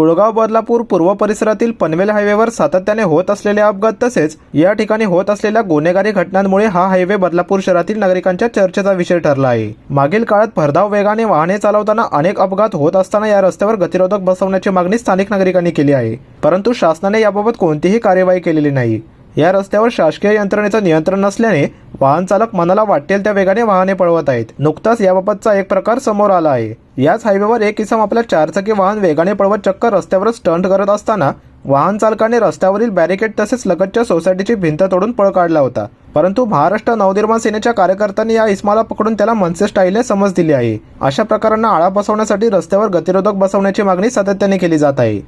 कुळगाव बदलापूर पूर्व परिसरातील पनवेल हायवेवर सातत्याने होत असलेले अपघात तसेच या ठिकाणी होत असलेल्या गुन्हेगारी घटनांमुळे हा हायवे बदलापूर शहरातील नागरिकांच्या चर्चेचा विषय ठरला आहे. मागील काळात भरधाव वेगाने वाहने चालवताना अनेक अपघात होत असताना या रस्त्यावर गतिरोधक बसवण्याची मागणी स्थानिक नागरिकांनी केली आहे. परंतु शासनाने याबाबत कोणतीही कार्यवाही केलेली नाही. या रस्त्यावर शासकीय यंत्रणेचं नियंत्रण नसल्याने वाहन चालक मनाला वाटेल त्या वेगाने वाहने पळवत आहेत. नुकताच याबाबतचा एक प्रकार समोर आला आहे. याच हायवेवर एक इसम आपल्या चारचाकी वाहन वेगाने पळवत चक्क रस्त्यावर स्टंट करत असताना वाहन चालकाने रस्त्यावरील बॅरिकेड तसेच लगतच्या सोसायटीची भिंत तोडून पळ काढला होता. परंतु महाराष्ट्र नवनिर्माण सेनेच्या कार्यकर्त्यांनी या इस्माला पकडून त्याला मनसे स्टाईलने समज दिली आहे. अशा प्रकारांना आळा बसवण्यासाठी रस्त्यावर गतिरोधक बसवण्याची मागणी सातत्याने केली जात आहे.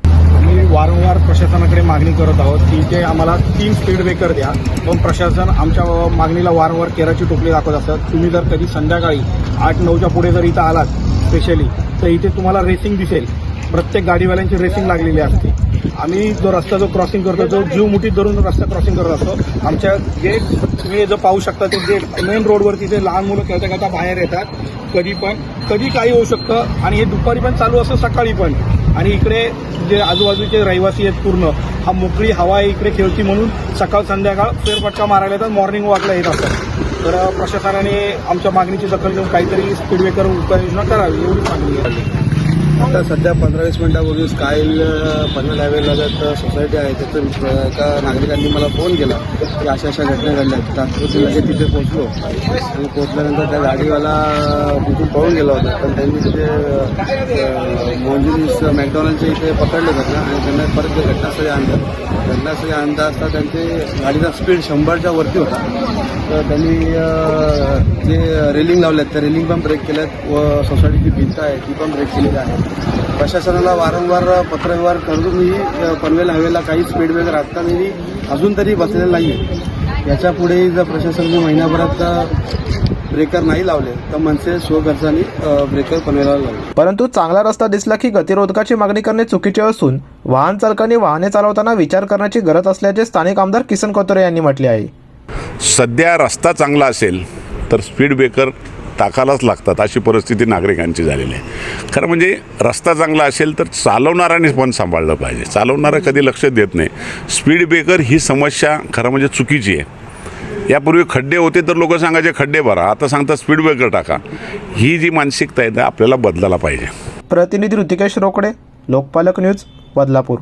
वारंवार प्रशासनाकडे मागणी करत आहोत की ते आम्हाला तीन स्पीड ब्रेकर द्या. पण प्रशासन आमच्या मागणीला वारंवार केराची टोपली दाखवत असतात. तुम्ही जर कधी संध्याकाळी आठ नऊच्या पुढे जर इथं आलात स्पेशली तर इथे तुम्हाला रेसिंग दिसेल. प्रत्येक गाडीवाल्यांची रेसिंग लागलेली असते. आम्ही जो रस्ता जो क्रॉसिंग करतो जो जीव मुठीत धरून रस्ता क्रॉसिंग करत असतो आमच्या जे तुम्ही जो पाहू शकता ते जे मेन रोडवरती ते लहान मुलं खेळता खेळता बाहेर येतात. कधी पण कधी काही होऊ शकतं आणि हे दुपारी पण चालू असतं सकाळी पण. आणि इकडे जे आजूबाजूचे रहिवासी आहेत पूर्ण हा मोकळी हवा आहे इकडे खेळती म्हणून सकाळ संध्याकाळ फेरफटका मारायला येतात मॉर्निंग वॉकला येत असतात. तर प्रशासनाने आमच्या मागणीची दखल घेऊन काहीतरी स्पीड ब्रेकर उपाययोजना करावी एवढी मागणी आहे. आता सध्या पंधरा वीस मिनिटापूर्वी स्काईल पनवेल हायवेला जर सोसायटी आहे त्याचं एका नागरिकांनी मला फोन केला की अशा अशा घटना घडल्या आहेत. तात्पुरती लगेच तिथे पोहोचलो. आणि पोहोचल्यानंतर त्या गाडीवाला तिथून पळून गेला होता. पण त्यांनी तिथे मोंजिनीस मॅकडॉनल्डच्या इथे पकडले घटना आणि त्यांना परत ते घटनास्थळी आणलं. घटनास्थळी आणता असता त्यांचे गाडीचा स्पीड शंभरच्या वरती होता. तर त्यांनी जे रेलिंग लावल्यात त्या रेलिंग पण ब्रेक केल्यात व सोसायटीची भिंत आहे ती पण ब्रेक केलेली आहे. प्रशासनाला वारंवार पत्रव्यवहार करूनही पनवेल हायवेला काही स्पीड ब्रेकर असतानाही अजून तरी बसलेलं नाही आहे याच्या पुढेही जर प्रशासनाने महिनाभरात ब्रेकर नाही लावले तर मनसे स्वखर्चाने ब्रेकर पनवेलला लावले. परंतु चांगला रस्ता दिसला की गतिरोधकाची मागणी करणे चुकीचे असून वाहन चालकांनी वाहने चालवताना विचार करण्याची गरज असल्याचे स्थानिक आमदार किसन कोतरे यांनी म्हटले आहे. सध्या रस्ता चांगला असेल तर स्पीड ब्रेकर टाकायलाच लागतात अशी परिस्थिती नागरिकांची झालेली आहे. खरं म्हणजे रस्ता चांगला असेल तर चालवणाऱ्याने पण सांभाळलं पाहिजे. चालवणारा कधी लक्ष देत नाही. स्पीड ब्रेकर ही समस्या खरं म्हणजे चुकीची आहे. यापूर्वी खड्डे होते तर लोक सांगायचे खड्डे भरा आता सांगतात स्पीड ब्रेकर टाका. ही जी मानसिकता आहे ती आपल्याला बदलायला पाहिजे. प्रतिनिधी ऋतिकेश रोकडे लोकपालक न्यूज बदलापूर.